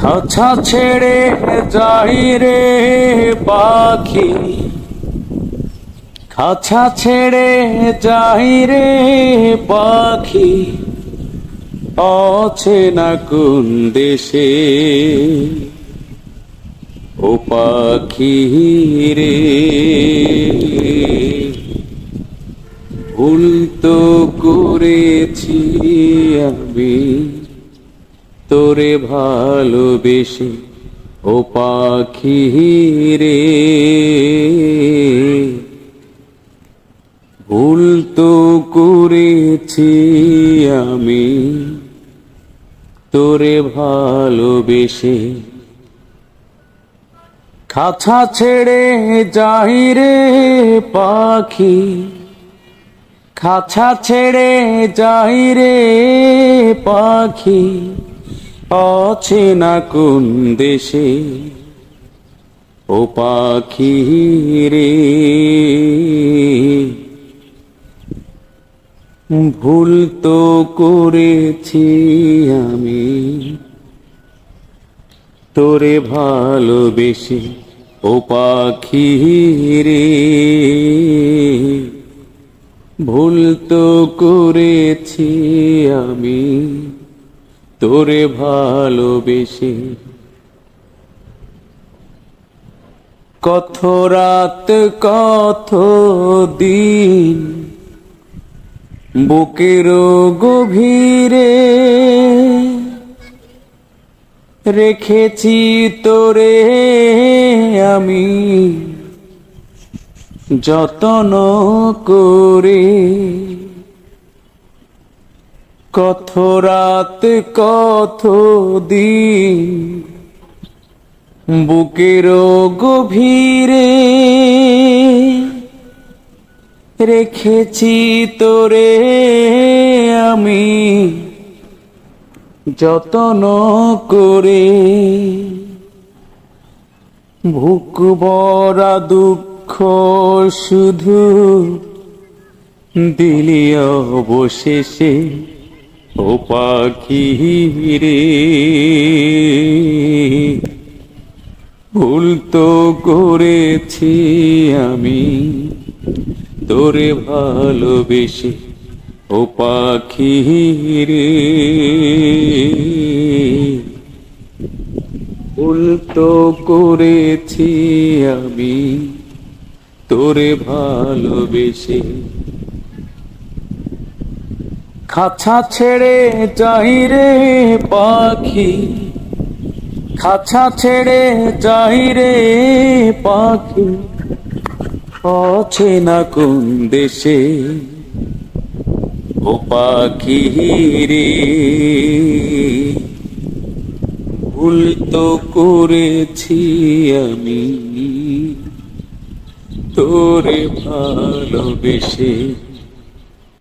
খাঁচা ছেড়ে যাই রে পাখি। খাঁচা ছেড়ে যাই রে পাখি। অচেনা কোন দেশে? ও পাখি রে। ভুল তো করেছি আমি। তোরে ভালোবেসে, ও পাখি রে। ভুল তো করেছি আমি, তোরে ভালোবেসে। খাঁচা ছেড়ে যাই রে পাখি, খাঁচা ছেড়ে যাই রে পাখি। অচেনা কোন দেশে? ও পাখি রে। ভুল তো করেছি আমি। তোরে ভালোবেসে, ও পাখি রে। ভুল তো করেছি আমি। তোরে ভালোবেসে কত রাত কত দিন বুকের গভীরে রেখেছি তোরে আমি যতন করে কত রাত কত দিন বুকের গভীরে রেখেছি তোরে আমি যতন করে। ভুক বরা দুঃখ শুধু দিলি অবশেষে। ও পাখি রে ভুল তো করেছি আমি তোরে ভালোবেসে, ও পাখি রে ভুল তো করেছি আমি তোরে ভালোবেসে খাঁচা ছেড়ে যাই রে পাখি। খাঁচা ছেড়ে যাই রে পাখি। অচেনা কোন দেশে ও পাখি রে। ভুল তো করেছি আমি, তোরে ভালোবেসে